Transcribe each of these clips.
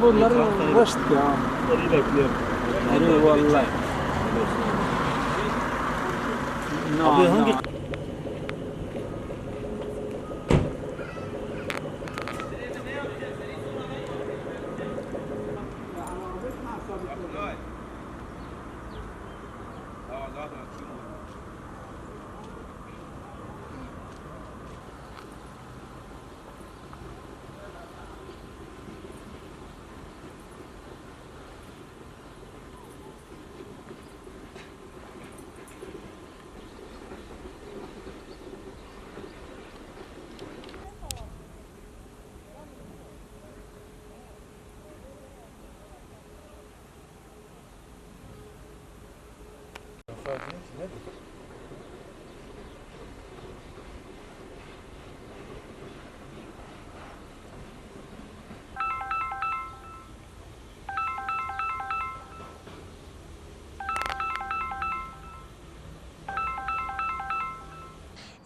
Bunların boştu ya. Yani vallahi. Abi hangi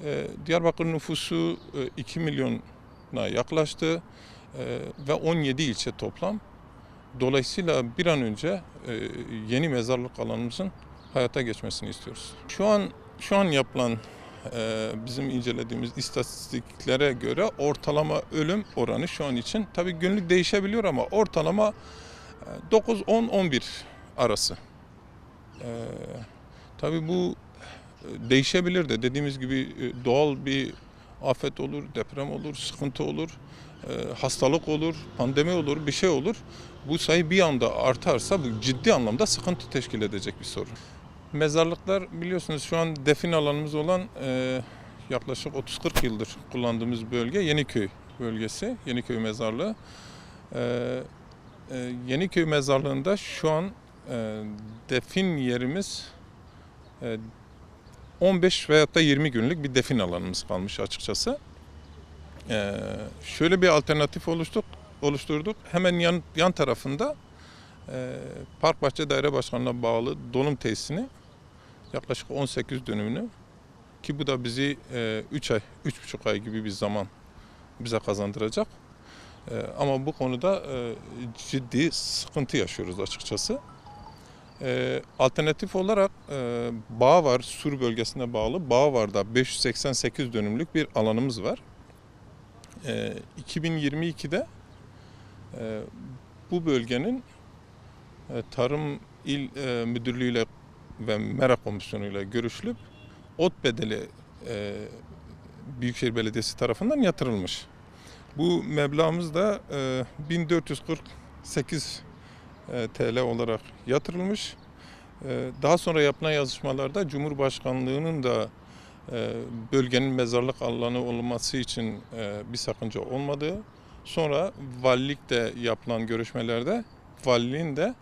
Ee, Diyarbakır nüfusu e, 2 milyona yaklaştı e, ve 17 ilçe toplam. Dolayısıyla bir an önce e, yeni mezarlık alanımızın hayata geçmesini istiyoruz. Şu an şu an yapılan e, bizim incelediğimiz istatistiklere göre ortalama ölüm oranı şu an için tabii günlük değişebiliyor ama ortalama e, 9 10 11 arası. E, tabii bu e, değişebilir de dediğimiz gibi doğal bir afet olur, deprem olur, sıkıntı olur, hastalık olur, pandemi olur, bir şey olur. Bu sayı bir anda artarsa bu ciddi anlamda sıkıntı teşkil edecek bir sorun. Mezarlıklar biliyorsunuz şu an defin alanımız olan e, yaklaşık 30-40 yıldır kullandığımız bölge Yeniköy bölgesi, Yeniköy Mezarlığı. E, e, Yeniköy Mezarlığı'nda şu an e, defin yerimiz e, 15 veyahut da 20 günlük bir defin alanımız kalmış açıkçası. Ee, şöyle bir alternatif oluştuk, oluşturduk. Hemen yan, yan tarafında e, Park Bahçe Daire Başkanı'na bağlı dolum tesisini yaklaşık 18 dönümünü ki bu da bizi 3 ay, 3,5 ay gibi bir zaman bize kazandıracak. E, ama bu konuda e, ciddi sıkıntı yaşıyoruz açıkçası. Ee, alternatif olarak e, Bağvar, Sur bölgesine bağlı Bağvar'da 588 dönümlük bir alanımız var. Ee, 2022'de e, bu bölgenin e, Tarım İl e, Müdürlüğü ile ve Mera Komisyonu ile görüşülüp ot bedeli e, Büyükşehir Belediyesi tarafından yatırılmış. Bu meblağımız da e, 1448 e, TL olarak yatırılmış. E, Daha sonra yapılan yazışmalarda Cumhurbaşkanlığının da e, bölgenin mezarlık alanı olması için e, bir sakınca olmadığı, sonra valilikte yapılan görüşmelerde valiliğin de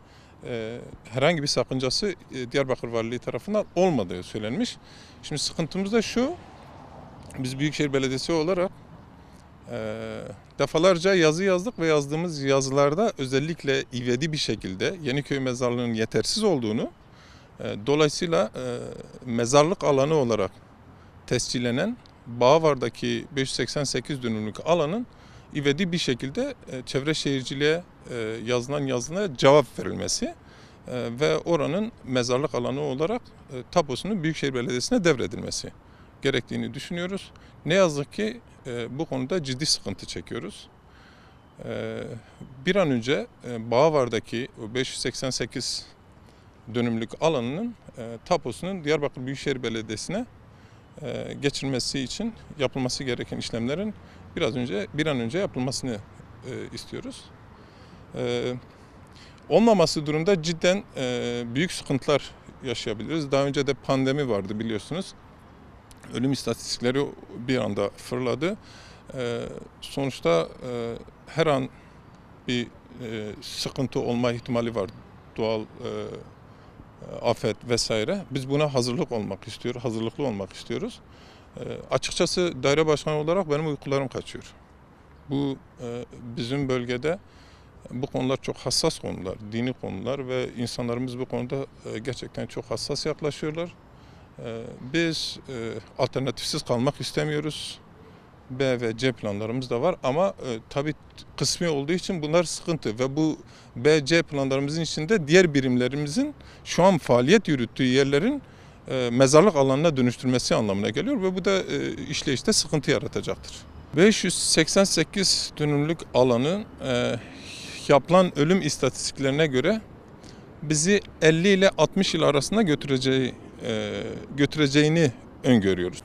e, herhangi bir sakıncası e, Diyarbakır Valiliği tarafından olmadığı söylenmiş. Şimdi sıkıntımız da şu, biz Büyükşehir Belediyesi olarak ee, defalarca yazı yazdık ve yazdığımız yazılarda özellikle ivedi bir şekilde Yeniköy Mezarlığı'nın yetersiz olduğunu, e, dolayısıyla e, mezarlık alanı olarak tescillenen Bağvar'daki 588 dönümlük alanın ivedi bir şekilde e, çevre şehirciliğe e, yazılan yazına cevap verilmesi e, ve oranın mezarlık alanı olarak e, tapusunun Büyükşehir Belediyesi'ne devredilmesi gerektiğini düşünüyoruz. Ne yazık ki bu konuda ciddi sıkıntı çekiyoruz. Bir an önce e, Bağvar'daki o 588 dönümlük alanının e, tapusunun Diyarbakır Büyükşehir Belediyesi'ne geçirmesi için yapılması gereken işlemlerin biraz önce bir an önce yapılmasını e, istiyoruz. E, olmaması durumda cidden e, büyük sıkıntılar yaşayabiliriz. Daha önce de pandemi vardı biliyorsunuz ölüm istatistikleri bir anda fırladı. Sonuçta e, her an bir e, sıkıntı olma ihtimali var. Doğal e, afet vesaire. Biz buna hazırlık olmak istiyoruz, hazırlıklı olmak istiyoruz. E, açıkçası daire başkanı olarak benim uykularım kaçıyor. Bu e, bizim bölgede bu konular çok hassas konular, dini konular ve insanlarımız bu konuda e, gerçekten çok hassas yaklaşıyorlar. E, Biz e, alternatifsiz kalmak istemiyoruz. B ve C planlarımız da var ama e, tabii kısmi olduğu için bunlar sıkıntı ve bu B, C planlarımızın içinde diğer birimlerimizin şu an faaliyet yürüttüğü yerlerin e, mezarlık alanına dönüştürmesi anlamına geliyor ve bu da e, işleyişte sıkıntı yaratacaktır. 588 dönümlük alanın e, yapılan ölüm istatistiklerine göre bizi 50 ile 60 yıl arasında götüreceği e, götüreceğini öngörüyoruz.